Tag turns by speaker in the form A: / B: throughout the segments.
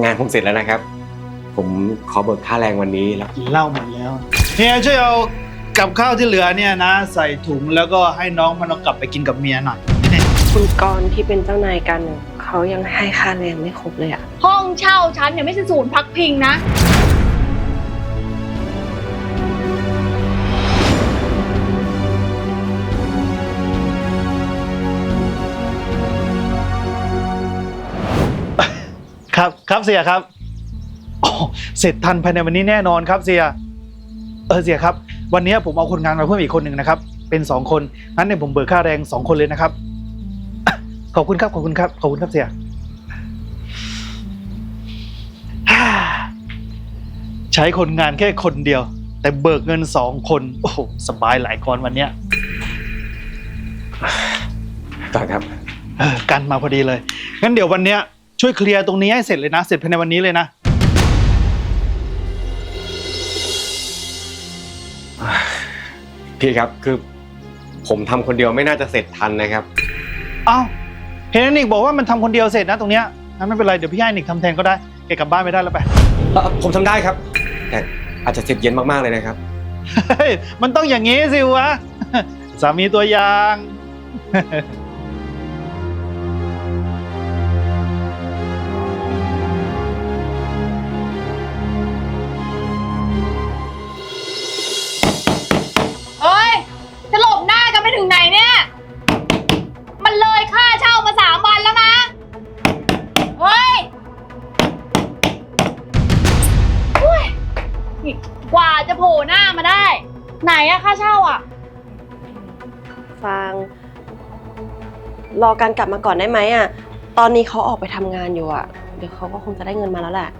A: งานผมเสร็จแล้วนะครับ ผมขอเบิกค่าแรงวันนี้แล้ว
B: กินเหล้าหมดแล้วเฮียช่วยเอากับข้าวที่เหลือเนี่ยนะ ใส่ถุงแล้วก็ให้น้องมันเอากลับไปกินกับเมียหน่อย
C: คุณกรณ์ที่เป็นเจ้านายกันน่ะเขายังให้ค่าแรงไม่ครบเลยอะ
D: ห้องเช่าฉันเนี่ยไม่ใช่ศูนย์พักพิงนะ
B: ครับครับเสียครับอ๋อเสร็จทันภายในวันนี้แน่นอนครับเสีย เออเสียครับ วันนี้ผมเอาคนงานมาเพิ่มอีกคนหนึ่งนะครับ เป็นสองคนงั้นเนี่ยผมเบิกค่าแรงสองคนเลยนะครับอะขอบคุณครับขอบคุณครับขอบคุณครับเสียฮ่าใช้คนงานแค่คนเดียว แต่เบิกเงินสองคน โอ้โหสบายหลายคนวันเนี้ย
A: ต่อครับ
B: เออกันมาพอดีเลย งั้นเดี๋ยววันเนี้ย ช่วยเคลียร์ตรงนี้ให้เสร็จเลยนะ เสร็จภายในวันนี้เลยนะ
A: พี่ครับคือผมทำคนเดียวไม่น่าจะเสร็จทันนะครับ
B: เอ้าเห็นนิกบอกว่ามันทำคนเดียวเสร็จนะตรงเนี้ยงั้นไม่เป็นไรเดี๋ยวพี่ให้นิกทำแทนก็ได้แกกลับบ้านไม่ได้แล้วไป
A: เอ่อผมทำได้ครับ แต่อาจจะเสร็จเย็นมากๆเลยนะครับ
B: เฮ้ยมันต้องอย่างนี้สิวะ สามีตัวอย่าง
D: หน้ามาได้ ไหนอะค่าเช่าอะ
C: ฟาง รอการกลับมาก่อนได้ไหมอะตอนนี้เขาออกไปทำงานอยู่อะเดี๋ยวเขาก็คงจะได้เงินมาแล้วแหละ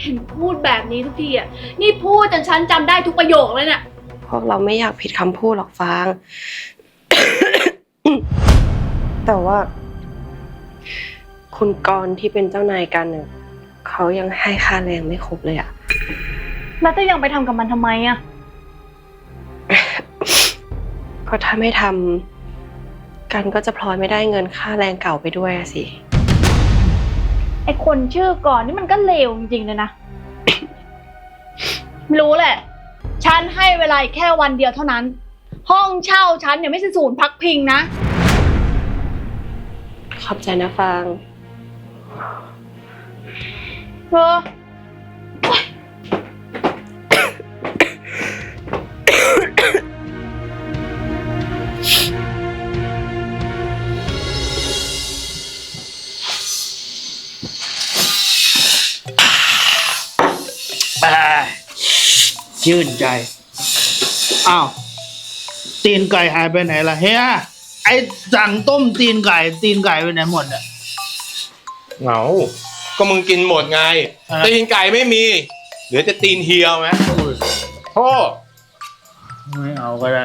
D: เห็นพูดแบบนี้ทุกทีอะนี่พูดจนฉันจำได้ทุกประโยคเลยเนี่ย
C: พวกเราไม่อยากผิดคำพูดหรอกฟาง แต่ว่า คุณกรณ์ที่เป็นเจ้านายกันน่ะเขายังให้ค่าแรงไม่ครบเลยอะ
D: แล้วจะยังไปทำกับมันทำไมอะ
C: ก็ถ้าไม่ทำกันก็จะพลอยไม่ได้เงินค่าแรงเก่าไปด้วยอะสิ
D: ไอคนชื่อก่อนนี่มันก็เลวจริงๆเลยนะไม่รู้แหละ ฉันให้เวลาอีกแค่วันเดียวเท่านั้น ห้องเช่าฉันเนี่ยไม่ใช่ศูนย์พักพิงนะ
C: ขอบใจนะฟาง
D: เธอ
B: ชื่นใจ อ้าว ตีนไก่หายไปไหนล่ะเฮียไอสั่งต้มตีนไก่ ตีนไก่ไปไหนหมดอะ
E: เหงา ก็มึงกินหมดไง
B: อะ
E: ตีนไก่ไม่มีเหลือแต่ตีนเฮียวไหมโทษ
B: ไม่เอาก็ได้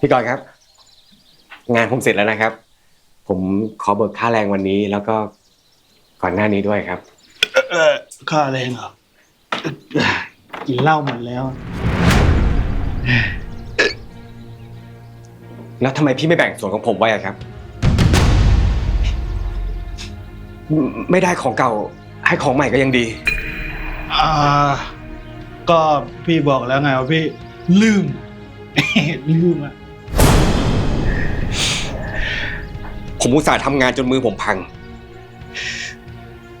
A: พี่กรณ์ครับ งานผมเสร็จแล้วนะครับ ผมขอเบิกค่าแรงวันนี้ แล้วก็ก่อนหน้านี้ด้วยครับ
B: เออค่าแรงเหรอเอ่อ กินเหล้าหมดแล้ว
A: แล้วทำไมพี่ไม่แบ่งส่วนของผมไว้อะครับ ไม่ไม่ได้ของเก่า ให้ของใหม่ก็ยังดี
B: อ่า ก็พี่บอกแล้วไงว่าพี่ลืม ลืมอะ
A: ผมอุตส่าห์ทำงานจนมือผมพัง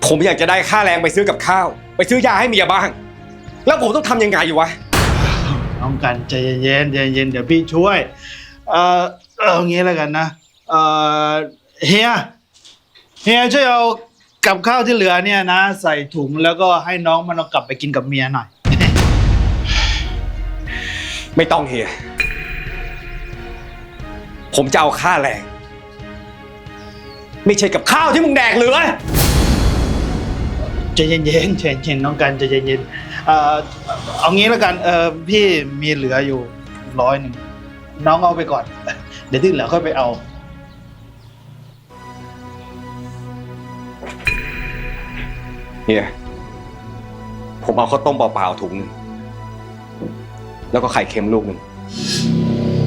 A: ผมอยากจะได้ค่าแรงไปซื้อกับข้าว ไปซื้อยาให้เมียบ้าง แล้วผมต้องทำยังไงอยู่วะ
B: น้องกันใจเย็นๆใจเย็นๆเดี๋ยวพี่ช่วย เอ่อเอางี้แล้วกันนะ เอ่อเฮียเฮียช่วยเอากับข้าวที่เหลือเนี่ยนะ ใส่ถุงแล้วก็ให้น้องมันเอากลับไปกินกับเมียหน่อย
A: ไม่ต้องเฮีย ผมจะเอาค่าแรง ไม่ใช่กับข้าวที่มึงแดกเหลือ
B: ใจเย็นๆใจเย็นๆน้องกันใจเย็นๆเอ่อเอางี้แล้วกันเออพี่มีเหลืออยู่ร้อยหนึ่งน้องเอาไปก่อน เดี๋ยวที่เหลือค่อยไปเอา
A: เฮียผมเอาข้าวต้มเปล่าๆถุงหนึงแล้วก็ไข่เค็มลูกหนึ่ง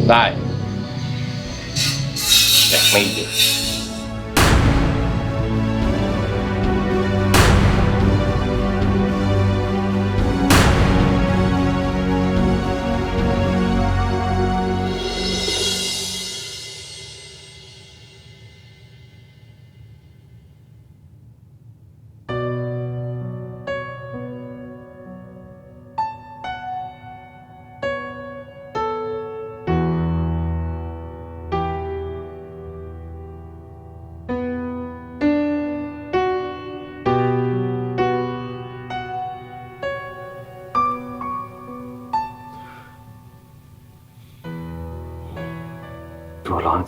E: ได้แต่ไม่เยอะ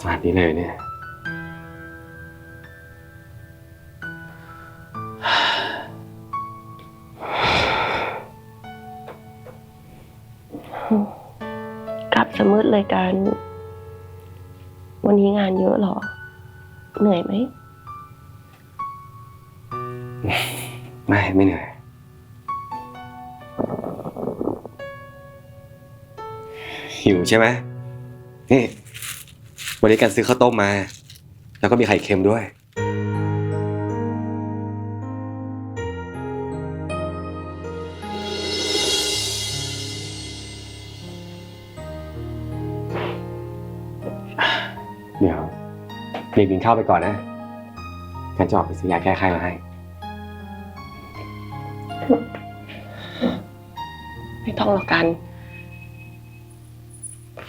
A: ขนาดนี้เลยเนี่ย
C: กลับสมืดเลยกัน วันนี้งานเยอะเหรอ เหนื่อยไหม
A: ไม่ไม่เหนื่อยหิวใช่ไหมนี่ วันนี้กันซื้อข้าวต้มมา แล้วก็มีไข่เค็มด้วย เดี๋ยวเด็กกินข้าวไปก่อนนะกันจะออกไปซื้อยาแก้ไข้มาให้
C: ไม่ต้องหรอกกัน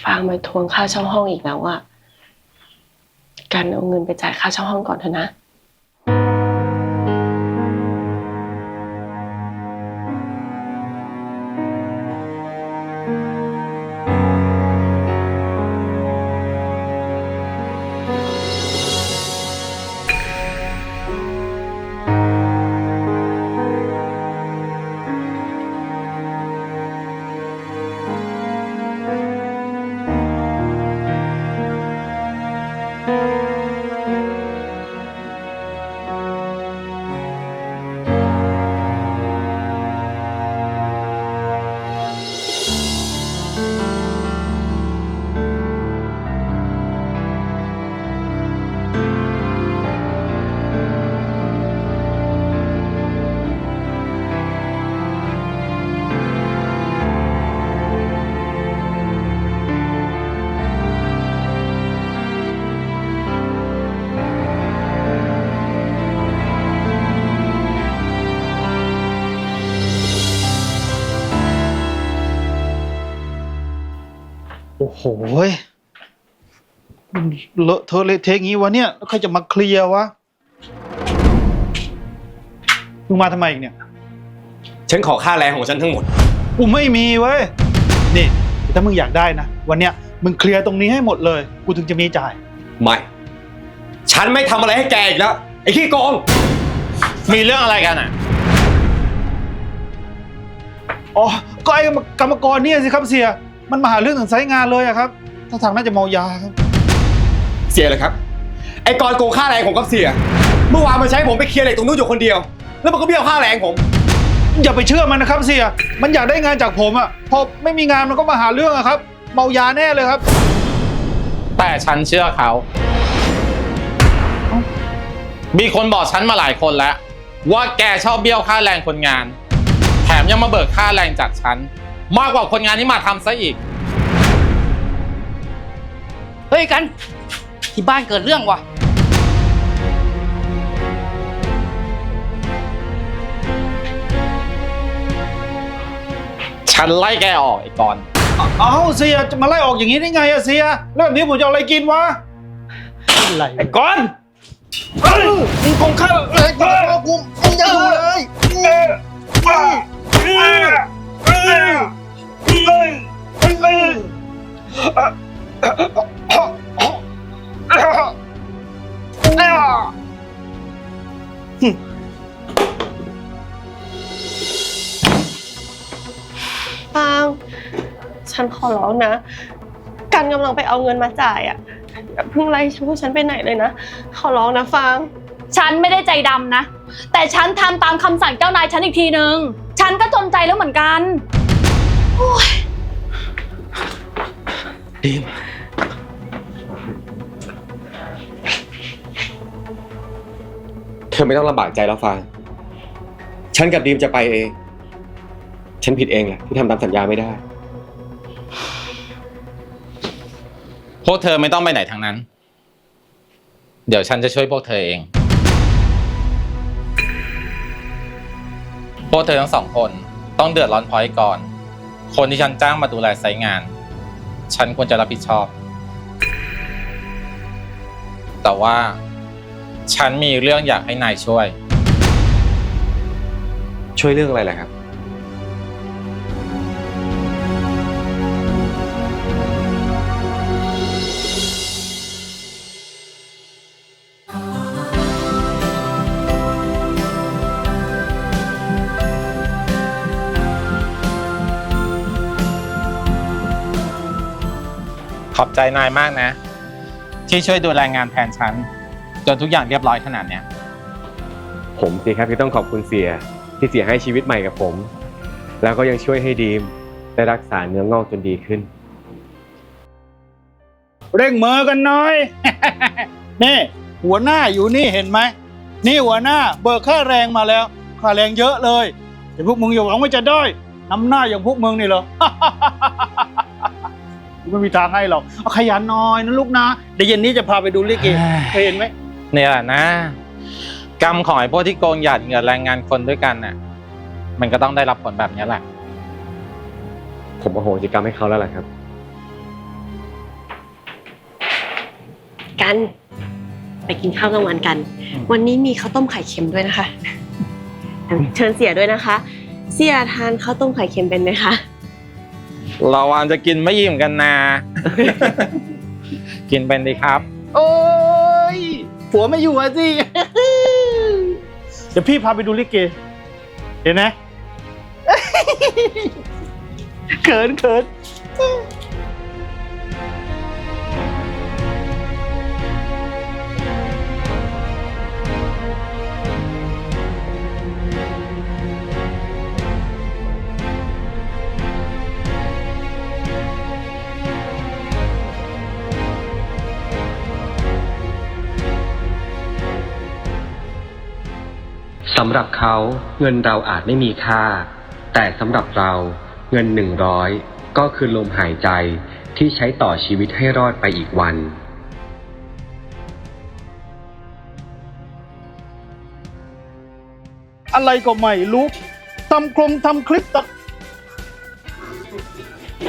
C: ฟางมาทวงค่าเช่าห้องอีกแล้วอะ กันเอาเงินไปจ่ายค่าเช่าห้องก่อนเถอะนะ
B: โอ้โหยมันเลอะเทอะเละเทะงี้วะเนี่ยแล้วใครจะมาเคลียร์วะมึงมาทำไมอีกเนี่ย
A: ฉันขอค่าแรงของฉันทั้งหมด
B: กูไม่มีเว้ย นี่ถ้ามึงอยากได้นะ วันเนี้ยมึงเคลียร์ตรงนี้ให้หมดเลย กูถึงจะมีจ่าย
A: ไม่ ฉันไม่ทำอะไรให้แกอีกแล้ว ไอ้ขี้โกง
E: มีเรื่องอะไรกันอะ
B: อ๋อ ก็ไอ้กรรมกรเนี่ยสิครับเสีย มันมาหาเรื่องถึงไซต์งานเลยอะครับถ้าทางน่าจะเมายาครับ
A: เสียเลยครับ ไอ้กรโกงค่าแรงผมกับเสีย เมื่อวานมันใช้ผมไปเคลียร์เหล็กตรงนู้นอยู่คนเดียว แล้วมันก็เบี้ยวค่าแรงผม
B: อย่าไปเชื่อมันนะครับเสีย มันอยากได้งานจากผมอะพอไม่มีงานมันก็มาหาเรื่องอะครับ เมายาแน่เลยครับ
F: แต่ฉันเชื่อเขา มีคนบอกฉันมาหลายคนแล้ว ว่าแกชอบเบี้ยวค่าแรงคนงาน แถมยังมาเบิกค่าแรงจากฉัน มากกว่าคนงานที่มาทำซะอีก
G: เฮ้ยกัน ที่บ้านเกิดเรื่องว่ะ
F: ฉันไล่แกออกไอ้กอน
B: เอ้าเสียจะมาไล่ออกอย่างนี้ได้ไงอะเสียแล้วแบบนี้ผมจะเอาอะไรกินวะอะไรไอ้ก้อนมึงคงฆ่าเอ้ยกูมึงจะดูเลย
C: ฟาง ฉันขอร้องนะกันกำลังไปเอาเงินมาจ่ายอะอย่าเพิ่งไล่ฉันพวกฉันไปไหนเลยนะ ขอร้องนะฟาง
D: ฉันไม่ได้ใจดำนะ แต่ฉันทำตามคำสั่งเจ้านายฉันอีกทีนึง ฉันก็จนใจแล้วเหมือนกัน
A: ดีมเธอไม่ต้องลำบากใจแล้วฟางฉันกับดีมจะไปเอง ฉันผิดเองแหละที่ทำตามสัญญาไม่ได้
F: พวกเธอไม่ต้องไปไหนทั้งนั้น เดี๋ยวฉันจะช่วยพวกเธอเอง พวกเธอทั้งสองคนต้องเดือดร้อนพอยก่อน คนที่ฉันจ้างมาดูแลไซต์งาน ฉันควรจะรับผิดชอบ แต่ว่า ฉันมีเรื่องอยากให้นายช่วย
A: ช่วยเรื่องอะไรล่ะครับ
F: ขอบใจนายมากนะ ที่ช่วยดูแลงานแทนฉัน จนทุกอย่างเรียบร้อยขนาดเนี้ย
A: ผมสิครับที่ต้องขอบคุณเสียที่เสียให้ชีวิตใหม่กับผม แล้วก็ยังช่วยให้ดีมได้รักษาเนื้องอกจนดีขึ้น
B: เร่งมือกันหน่อย นี่หัวหน้าอยู่นี่เห็นไหม นี่หัวหน้าเบิกค่าแรงมาแล้ว ค่าแรงเยอะเลยแต่พวกมึงอย่าหวังว่าจะได้น้ำหน้าอย่างพวกมึงนี่เหรอ ไม่มีทางให้หรอกเอาขยันหน่อยนะลูกนะเดี๋ยวเย็นนี้จะพาไปดูลิเกเคยเห็นไหม
F: เนี่ยแหละนะ กรรมของไอ้พวกที่โกงหยาดเหงื่อแรงงานคนด้วยกันน่ะ มันก็ต้องได้รับผลแบบนี้แหละ
A: ผมอโหสิกรรมให้เขาแล้วล่ะครับ
C: กัน ไปกินข้าวกลางวันกัน วันนี้มีข้าวต้มไข่เค็มด้วยนะคะ เชิญเสียด้วยนะคะ เสียทานข้าวต้มไข่เค็มเป็นไหมคะ
F: เราวานจะกินไม่อิ่มกันนะกินเป็นดีครับ
B: โอ้ยผัวไม่อยู่อะสิ เดี๋ยวพี่พาไปดูลิเก เห็นไหม เขินเขิน
A: สำหรับเขาเงินเราอาจไม่มีค่า แต่สำหรับเราเงินหนึ่งร้อยก็คือลมหายใจที่ใช้ต่อชีวิตให้รอดไปอีกวัน
B: อะไรก็ไม่รู้ทำโครงทำคลิปตัด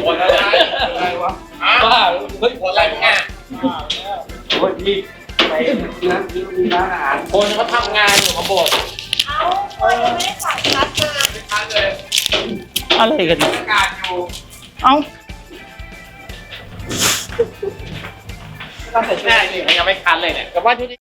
F: คนอะไรอะไรวะบ้าเฮ้ยคนอะไรมึงอะคนที่ไปร้านมีร้านอาหารคนเขาทำงานอยู่มาบ่น
B: อะไรกันเนี่ย
F: การอยู่
B: เอ้า
F: ต้องใส่ชุดแม่ยังไม่คันเลยเนี่ยกับว่าชุด